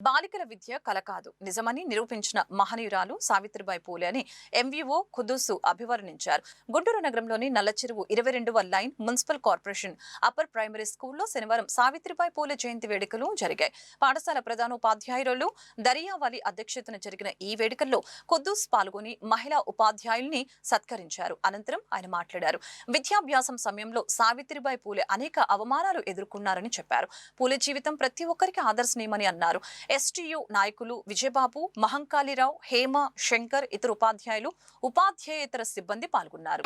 బాలికల విద్య కల కాదు. నిజమని నిరూపించిన మహనీయురాలు సావిత్రిబాయి పూలే అని ఎంవీఓ ఖుద్దూసు అభివర్ణించారు. గుంటూరు నగరంలోని నల్లచెరువు ఇరవై రెండవ line municipal corporation upper primary స్కూల్లో శనివారం సావిత్రిబాయి పూలే జయంతి వేడుకలు జరిగాయి. పాఠశాల ప్రధానోపాధ్యాయురాలు దరియావాలి అధ్యక్షతన జరిగిన ఈ వేడుకల్లో ఖుద్దూస్ పాల్గొని మహిళా ఉపాధ్యాయుల్ని సత్కరించారు. అనంతరం ఆయన మాట్లాడారు. విద్యాభ్యాసం సమయంలో సావిత్రిబాయి పూలే అనేక అవమానాలు ఎదుర్కొన్నారని చెప్పారు. పూలే జీవితం ప్రతి ఒక్కరికి ఆదర్శనీయమని అన్నారు. ఎస్టీయు నాయకులు విజయబాబు మహంకాళిరావు హేమ శంకర్ ఇతర ఉపాధ్యాయులు ఉపాధ్యాయేతర సిబ్బంది పాల్గొన్నారు.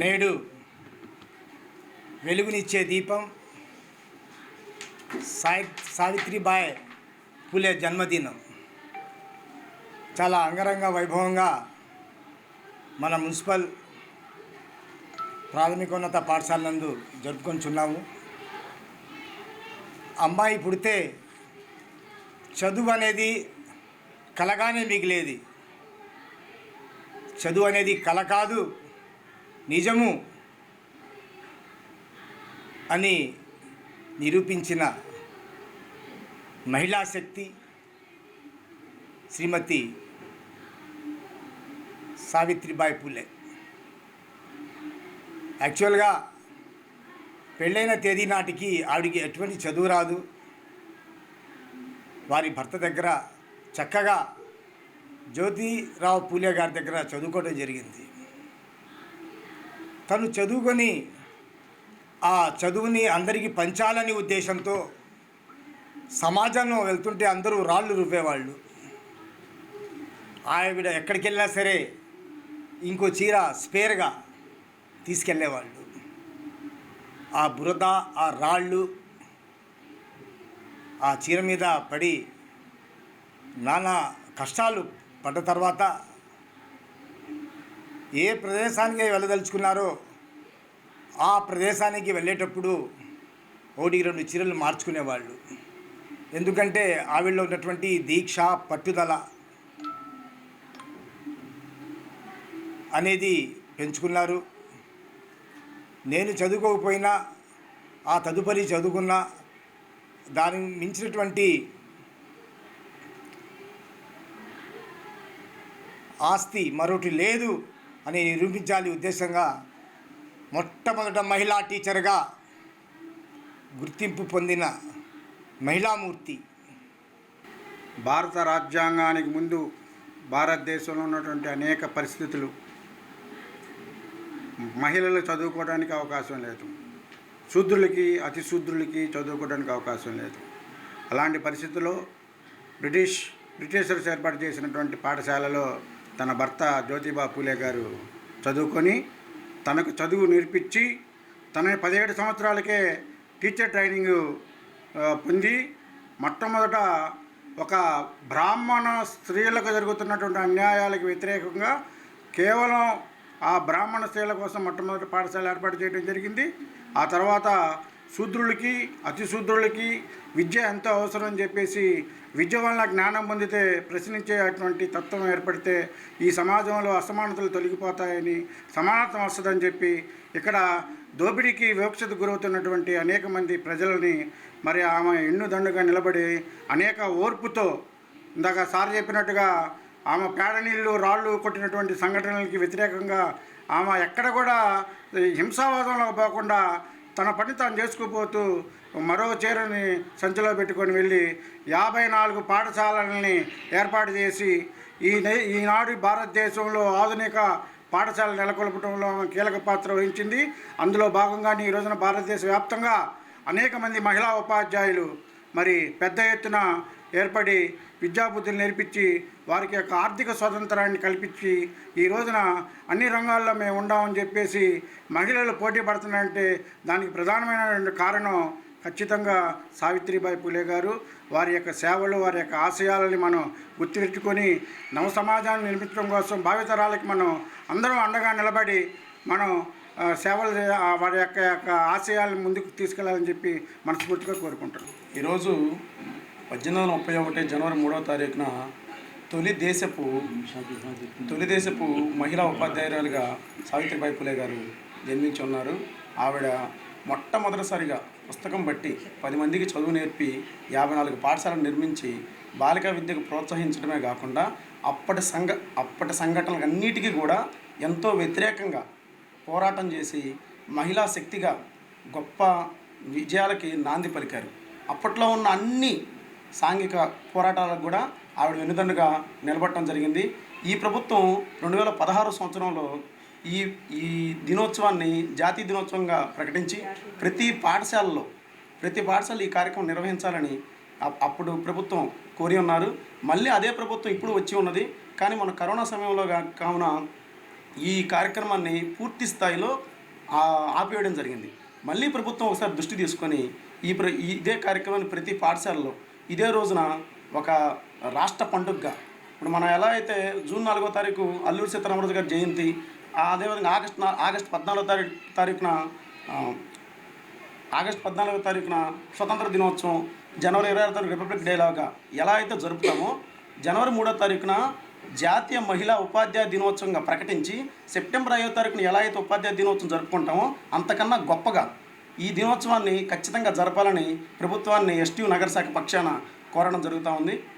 నేడు వెలుగునిచ్చే దీపం సాయి సావిత్రిబాయి పులే జన్మదినం. చాలా అంగరంగ వైభవంగా మన మున్సిపల్ ప్రాథమికోన్నత పాఠశాల నందు జరుపుకొంచున్నాము. అమ్మాయి పుడితే చదువు అనేది కలగానే మిగిలేది. చదువు అనేది కల కాదు నిజము అని నిరూపించిన మహిళా శక్తి శ్రీమతి సావిత్రిబాయి పూలే. యాక్చువల్గా పెళ్ళైన తేదీ నాటికి ఆవిడికి ఎటువంటి చదువు రాదు. వారి భర్త దగ్గర చక్కగా జ్యోతిరావు పూలే గారి దగ్గర చదువుకోవడం జరిగింది. తను చదువుకొని ఆ చదువుని అందరికీ పంచాలని ఉద్దేశంతో సమాజంలో వెళ్తుంటే అందరూ రాళ్ళు రువ్వేవాళ్ళు. ఆవిడ ఎక్కడికి వెళ్ళినా సరే ఇంకో చీర స్పేర్గా తీసుకెళ్ళేవాళ్ళు. ఆ బురద ఆ రాళ్ళు ఆ చీర మీద పడి నానా కష్టాలు పడ్డ తర్వాత ఏ ప్రదేశానికి వెళ్ళదలుచుకున్నారో ఆ ప్రదేశానికి వెళ్ళేటప్పుడు ఒకటి రెండు చీరలు మార్చుకునేవాళ్ళు. ఎందుకంటే ఆవిడలో ఉన్నటువంటి దీక్ష పట్టుదల అనేది పెంచుకున్నారు. నేను చదువుకోకపోయినా ఆ తదుపరి చదువుకున్న దాని మించినటువంటి ఆస్తి మరొకటి లేదు అని నిరూపించాలి ఉద్దేశంగా మొట్టమొదట మహిళా టీచర్గా గుర్తింపు పొందిన మహిళామూర్తి. భారత రాజ్యాంగానికి ముందు భారతదేశంలో ఉన్నటువంటి అనేక పరిస్థితులు. మహిళలు చదువుకోవడానికి అవకాశం లేదు. శూద్రులకి అతి శూద్రులకి చదువుకోవడానికి అవకాశం లేదు. అలాంటి పరిస్థితుల్లో బ్రిటిష్ బ్రిటిషర్స్ ఏర్పాటు చేసినటువంటి పాఠశాలలో తన భర్త జ్యోతిబా పూలే గారు చదువుకొని తనకు చదువు నేర్పించి తన పదిహేడు సంవత్సరాలకే టీచర్ ట్రైనింగ్ పొంది మొట్టమొదట ఒక బ్రాహ్మణ స్త్రీలకు జరుగుతున్నటువంటి అన్యాయాలకు వ్యతిరేకంగా కేవలం ఆ బ్రాహ్మణ స్త్రీల కోసం మొట్టమొదటి పాఠశాల ఏర్పాటు చేయడం జరిగింది. ఆ తర్వాత శూద్రులకి అతిశూద్రులకి విద్య ఎంతో అవసరం అని చెప్పేసి విద్య వలన జ్ఞానం పొందితే ప్రశ్నించేటువంటి తత్వం ఏర్పడితే ఈ సమాజంలో అసమానతలు తొలగిపోతాయని సమానత్వం వస్తుందని చెప్పి ఇక్కడ దోపిడీకి వివక్షత గురవుతున్నటువంటి అనేక మంది ప్రజలని మరి ఆమె ఎన్నుదండుగా నిలబడి అనేక ఓర్పుతో ఇందాక సార్ చెప్పినట్టుగా ఆమె పేడ నీళ్ళు రాళ్ళు కొట్టినటువంటి సంఘటనలకి వ్యతిరేకంగా ఆమె ఎక్కడ కూడా ఈ హింసావాదంలో పోకుండా తన పని తాను చేసుకుపోతూ మరో చీరని సంచిలో పెట్టుకొని వెళ్ళి యాభై నాలుగు పాఠశాలలని ఏర్పాటు చేసి ఈ నే- ఈనాడు భారతదేశంలో ఆధునిక పాఠశాల నెలకొల్పడంలో కీలక పాత్ర వహించింది. అందులో భాగంగానే ఈ రోజున భారతదేశ వ్యాప్తంగా అనేక మంది మహిళా ఉపాధ్యాయులు మరి పెద్ద ఎత్తున ఏర్పడి విద్యాబుద్ధులు నేర్పించి వారికి యొక్క ఆర్థిక స్వాతంత్రాన్ని కల్పించి ఈ రోజున అన్ని రంగాల్లో మేము ఉండామని చెప్పేసి మహిళలు పోటీ పడుతున్నారంటే దానికి ప్రధానమైన కారణం ఖచ్చితంగా సావిత్రిబాయి పూలే గారు. వారి యొక్క సేవలు వారి యొక్క ఆశయాలని మనం గుర్తుపెట్టుకొని నవ సమాజాన్ని నిర్మించడం కోసం భావితరాలకి మనం అందరం అండగా నిలబడి మనం సేవలు వారి యొక్క యొక్క ఆశయాలను ముందుకు తీసుకెళ్ళాలని చెప్పి మనస్ఫూర్తిగా కోరుకుంటాను ఈరోజు పద్దెనిమిది వందల ముప్పై ఒకటి జనవరి మూడవ తారీఖున తొలి దేశపు తొలి దేశపు మహిళా ఉపాధ్యాయురాలుగా సావిత్రిబాయి పులే గారు జన్మించి ఉన్నారు. ఆవిడ మొట్టమొదటిసారిగా పుస్తకం బట్టి పది మందికి చదువు నేర్పి యాభై నాలుగు పాఠశాలను నిర్మించి బాలికా విద్యకు ప్రోత్సహించడమే కాకుండా అప్పటి సంఘ అప్పటి సంఘటనలన్నిటికీ కూడా ఎంతో వ్యతిరేకంగా పోరాటం చేసి మహిళా శక్తిగా గొప్ప విజయాలకి నాంది పలికారు. అప్పట్లో ఉన్న అన్ని సాంఘిక పోరాటాలకు కూడా ఆవిడ వెన్నుదన్నుగా నిలబడటం జరిగింది. ఈ ప్రభుత్వం రెండు వేల పదహారు సంవత్సరంలో ఈ ఈ దినోత్సవాన్ని జాతీయ దినోత్సవంగా ప్రకటించి ప్రతి పాఠశాలలో ప్రతి పాఠశాల ఈ కార్యక్రమం నిర్వహించాలని అప్- అప్పుడు ప్రభుత్వం కోరి ఉన్నారు. మళ్ళీ అదే ప్రభుత్వం ఇప్పుడు వచ్చి ఉన్నది. కానీ మన కరోనా సమయంలో కావున ఈ కార్యక్రమాన్ని పూర్తి స్థాయిలో ఆపేయడం ఆపివేయడం జరిగింది. మళ్ళీ ప్రభుత్వం ఒకసారి దృష్టి తీసుకొని ఈ ప్ర ఈ- ఇదే కార్యక్రమాన్ని ప్రతి పాఠశాలలో ఇదే రోజున ఒక రాష్ట్ర పండుగగా ఇప్పుడు మనం ఎలా అయితే జూన్ నాలుగో తారీఖు అల్లూరి సీతారామరాజు గారి జయంతి అదేవిధంగా ఆగస్ట్ ఆగస్ట్ పద్నాలుగో తారీఖు తారీఖున ఆగస్ట్ పద్నాలుగో తారీఖున స్వతంత్ర దినోత్సవం జనవరి ఇరవై ఆరు తారీఖు రిపబ్లిక్ డే లాగా ఎలా అయితే జరుపుతామో జనవరి మూడో తారీఖున జాతీయ మహిళా ఉపాధ్యాయ దినోత్సవంగా ప్రకటించి సెప్టెంబర్ ఐదో తారీఖున ఎలా అయితే ఉపాధ్యాయ దినోత్సవం జరుపుకుంటామో అంతకన్నా గొప్పగా ఈ దినోత్సవాన్ని ఖచ్చితంగా జరపాలని ప్రభుత్వాన్ని ఎస్టీ నగర శాఖ పక్షాన కోరడం జరుగుతూ ఉంది.